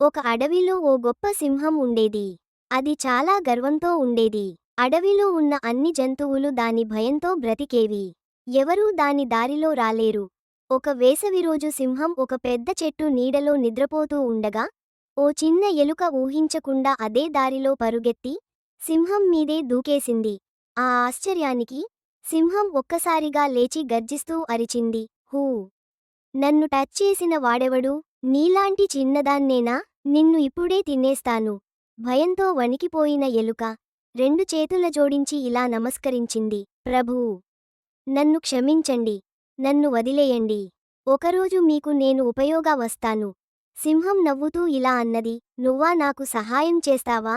ఒక అడవిలో ఓ గొప్ప సింహం ఉండేది. అది చాలా గర్వంతో ఉండేది. అడవిలో ఉన్న అన్ని జంతువులు దాని భయంతో బ్రతికేవి. ఎవరూ దాని దారిలో రాలేరు. ఒక వేసవిరోజు సింహం ఒక పెద్ద చెట్టు నీడలో నిద్రపోతూ ఉండగా ఓ చిన్న ఎలుక ఊహించకుండా అదే దారిలో పరుగెత్తి సింహం మీదే దూకేసింది. ఆ ఆశ్చర్యానికి సింహం ఒక్కసారిగా లేచి గర్జిస్తూ అరిచింది. హూ! నన్ను టచ్ చేసిన వాడెవడు? నీలాంటి చిన్నదాన్నేనా? నిన్ను ఇప్పుడే తినేస్తాను. భయంతో వణికిపోయిన ఎలుక రెండు చేతుల జోడించి ఇలా నమస్కరించింది. ప్రభూ! నన్ను క్షమించండి. నన్ను వదిలేయండి. ఒకరోజు మీకు నేను ఉపయోగా వస్తాను. సింహం నవ్వుతూ ఇలా అన్నది నువ్వా నాకు సహాయం చేస్తావా?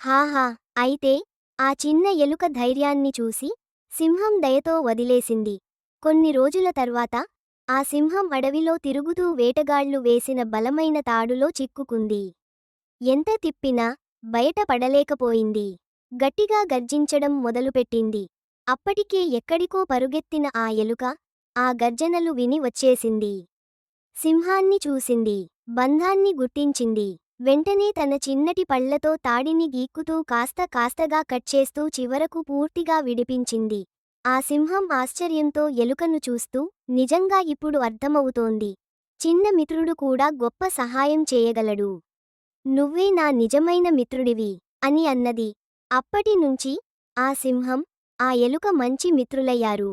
హాహా! అయితే ఆ చిన్న ఎలుక ధైర్యాన్ని చూసి సింహం దయతో వదిలేసింది. కొన్ని రోజుల తర్వాత ఆ సింహం అడవిలో తిరుగుతూ వేటగాళ్ళు వేసిన బలమైన తాడులో చిక్కుకుంది. ఎంత తిప్పినా బయటపడలేకపోయింది గట్టిగా గర్జించడం మొదలుపెట్టింది. అప్పటికే ఎక్కడికో పరుగెత్తిన ఆ ఎలుక ఆ గర్జనలు విని వచ్చేసింది. సింహాన్ని చూసింది. బంధాన్ని గుర్తించింది. వెంటనే తన చిన్నటి పళ్ళతో తాడిని గీక్కుతూ కాస్త కాస్తగా కట్ చేస్తూ చివరకు పూర్తిగా విడిపించింది. ఆ సింహం ఆశ్చర్యంతో ఎలుకను చూస్తూ నిజంగా ఇప్పుడు అర్థమవుతోంది. చిన్న మిత్రుడు కూడా గొప్ప సహాయం చేయగలడు. నువ్వే నా నిజమైన మిత్రుడివి అని అన్నది. అప్పటి నుంచి ఆ సింహం ఆ ఎలుక మంచి మిత్రులయ్యారు.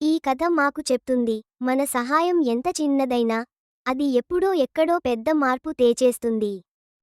ఈ కథ మాకు చెప్తుంది మన సహాయం ఎంత చిన్నదైనా అది ఎప్పుడో ఎక్కడో పెద్ద మార్పు తేచేస్తుంది